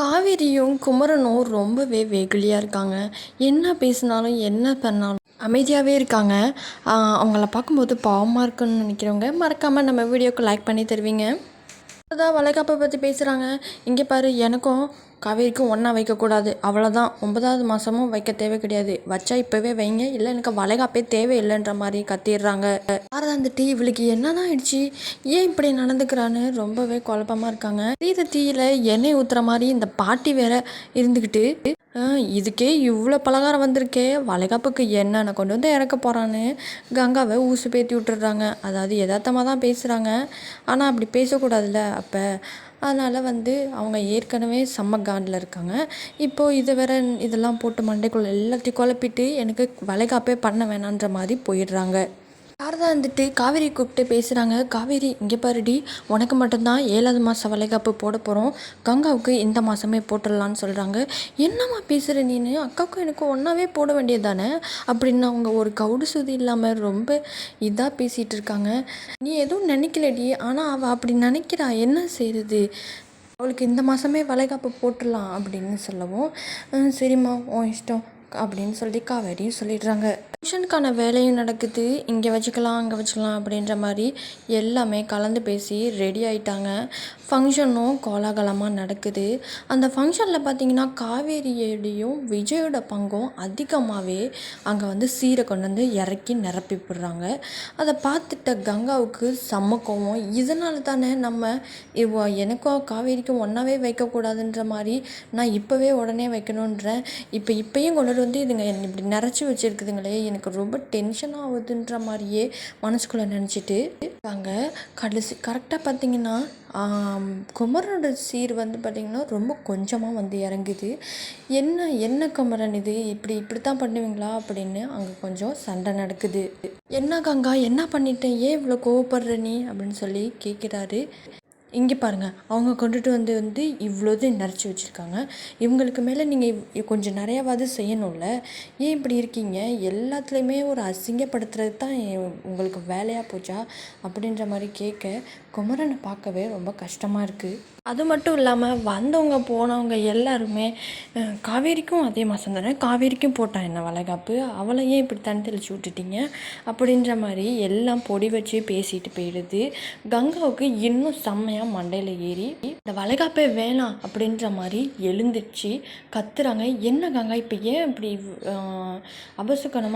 காவேரியும் குமரனும் ரொம்பவே வெகுளியாக இருக்காங்க. என்ன பேசினாலும் என்ன பண்ணாலும் அமைதியாகவே இருக்காங்க. அவங்கள பார்க்கும்போது பாவமாக இருக்குன்னு நினைக்கிறவங்க மறக்காமல் நம்ம வீடியோக்கு லைக் பண்ணி தருவீங்க. அதான் வளைகாப்பை பற்றி பேசுகிறாங்க இங்கே பாரு எனக்கும் காவேரிக்கும் ஒன்றா வைக்கக்கூடாது. அவ்வளோதான் ஒன்பதாவது மாதமும் வைக்க தேவை கிடையாது. வச்சா இப்போவே வைங்க. இல்லை எனக்கு வளைகாப்பே தேவையில்லைன்ற மாதிரி கத்திடுறாங்க. பாரதா அந்த டீ இவளுக்கு என்னதான் ஆயிடுச்சு? ஏன் இப்படி நடந்துக்கிறான்னு ரொம்பவே குழப்பமாக இருக்காங்க. தீத தீயில் எண்ணெய் ஊற்றுற மாதிரி இந்த பாட்டி வேற இருந்துக்கிட்டு இதுக்கே இவ்வளோ பலகாரம் வந்திருக்கே. வளைகாப்புக்கு என்னென்ன கொண்டு வந்து இறக்க போகிறான்னு கங்காவை ஊசு பேத்தி விட்டுடுறாங்க. அதாவது யதார்த்தமாக தான் பேசுகிறாங்க ஆனால் அப்படி பேசக்கூடாதுல்ல. அப்போ அதனால் வந்து அவங்க ஏற்கனவே செம்ம காண்டில் இருக்காங்க. இப்போது இதை வேற இதெல்லாம் போட்டு மண்டைக்குள்ளே எல்லாத்தையும் குழப்பிட்டு எனக்கு வளைகாப்பே பண்ண வேணான்ற மாதிரி போயிடுறாங்க. சாரதா வந்துட்டு காவேரி கூப்பிட்டு பேசுகிறாங்க காவேரி இங்கே பாருடி உனக்கு மட்டும்தான் ஏழாவது மாதம் வளைகாப்பு போட போகிறோம் கங்காவுக்கு இந்த மாதமே போட்டுடலான்னு சொல்கிறாங்க என்னம்மா பேசுகிற நீனு? அக்காவுக்கும் எனக்கும் ஒன்றாவே போட வேண்டியது தானே அப்படின்னு அவங்க ஒரு கவுடு சுதி இல்லாமல் ரொம்ப இதாக பேசிகிட்டு இருக்காங்க. நீ எதுவும் நினைக்கலடி ஆனால் அவள் அப்படி நினைக்கிறா. என்ன செய்கிறது அவளுக்கு இந்த மாதமே வளைகாப்பு போட்டுடலாம் அப்படின்னு சொல்லவும் சரிம்மா உன் இஷ்டம் அப்படின்னு சொல்லி காவேரியும் சொல்லிடுறாங்க. ஃபங்க்ஷனுக்கான வேலையும் நடக்குது. இங்கே வச்சுக்கலாம் அங்கே வச்சுக்கலாம் அப்படின்ற மாதிரி எல்லாமே கலந்து பேசி ரெடி ஆயிட்டாங்க. ஃபங்க்ஷனும் கோலாகலமாக நடக்குது. அந்த ஃபங்க்ஷனில் பார்த்தீங்கன்னா காவேரியோடையும் விஜயோட பங்கும் அதிகமாகவே அங்கே வந்து சீரை கொண்டு வந்து இறக்கி நிரப்பி விடுறாங்க அதை பார்த்துட்ட கங்காவுக்கு செம்ம கோவம். இதனால தானே நம்ம இவ எனக்கும் காவேரிக்கும் ஒன்றாவே வைக்கக்கூடாதுன்ற மாதிரி நான் இப்போவே உடனே வைக்கணுன்றேன். இப்போ இப்பயும் கொண்டுட்டு வந்து இதுங்க என்னை இப்படி நிறச்சி வச்சுருக்குதுங்களே எனக்கு ரொம்ப டென்ஷன் ஆகுதுன்ற மாதிரியே மனசுக்குள்ளே நினச்சிட்டு இருக்காங்க. கடைசி கரெக்டாக பார்த்தீங்கன்னா குமரனோட சீர் வந்து பார்த்திங்கன்னா ரொம்ப கொஞ்சமாக வந்து இறங்குது. என்ன என்ன குமரன் இது? இப்படி இப்படி தான் பண்ணுவீங்களா? அப்படின்னு அங்கே கொஞ்சம் சண்டை நடக்குது. என்ன கங்கா என்ன பண்ணிட்டேன் ஏன் இவ்வளோ கோவப்படுற நீ? அப்படின்னு சொல்லி கேட்குறாரு இங்கே பாருங்கள் அவங்க கொண்டுட்டு வந்து வந்து இவ்வளோது நிறச்சி வச்சுருக்காங்க. இவங்களுக்கு மேலே நீங்கள் கொஞ்சம் நிறையாவது செய்யணும்ல. ஏன் இப்படி இருக்கீங்க? எல்லாத்துலேயுமே ஒரு அசிங்கப்படுத்துறது தான் உங்களுக்கு வேலையாக போச்சா? அப்படின்ற மாதிரி கேட்க குமரனை பார்க்கவே ரொம்ப கஷ்டமாக இருக்குது அது மட்டும் இல்லாமல் வந்தவங்க போனவங்க எல்லாருமே காவேரிக்கும் அதே மாதம் தானே? காவேரிக்கும் போட்டான் என்ன வளைகாப்பு? அவளை ஏன் இப்படி தண்ணி தெளிச்சு விட்டுட்டீங்க? அப்படின்ற மாதிரி எல்லாம் பொடி வச்சு பேசிட்டு போயிடுது. கங்காவுக்கு இன்னும் செம்மையாக மண்டையில் ஏறி இந்த வளைகாப்பே வேணாம் அப்படின்ற மாதிரி எழுந்துச்சு கத்துறாங்க. என்ன கங்கா இப்போ ஏன் இப்படி அஹ்,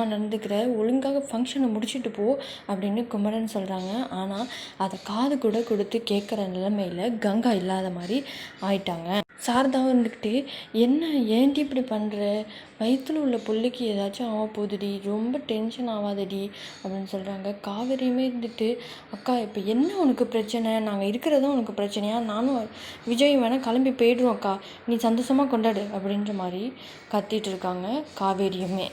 நடந்துக்கிற? ஒழுங்காக ஃபங்க்ஷனை முடிச்சுட்டு போ அப்படின்னு குமரன் சொல்கிறாங்க ஆனால் அதை காது கூட கொடுத்து கேட்குற நிலைமையில் கங்கா இல்லாத மாதிரி ஆயிட்டாங்க. சாரதாவும் இருந்துக்கிட்டு என்ன ஏன்டி இப்படி பண்ணுற வயிற்றில் உள்ள பிள்ளைக்கு ஏதாச்சும் ஆக போகுதுடி ரொம்ப டென்ஷன் ஆகாதடி அப்படின்னு சொல்கிறாங்க காவேரியுமே இருந்துட்டு அக்கா இப்போ என்ன உனக்கு பிரச்சனை? நாங்கள் இருக்கிறதும் உனக்கு பிரச்சனையா? நானும் விஜய் வேணால் கிளம்பி போயிடுவோம் அக்கா. நீ சந்தோஷமாக கொண்டாடு அப்படின்ற மாதிரி கத்திட்டு இருக்காங்க காவேரியுமே.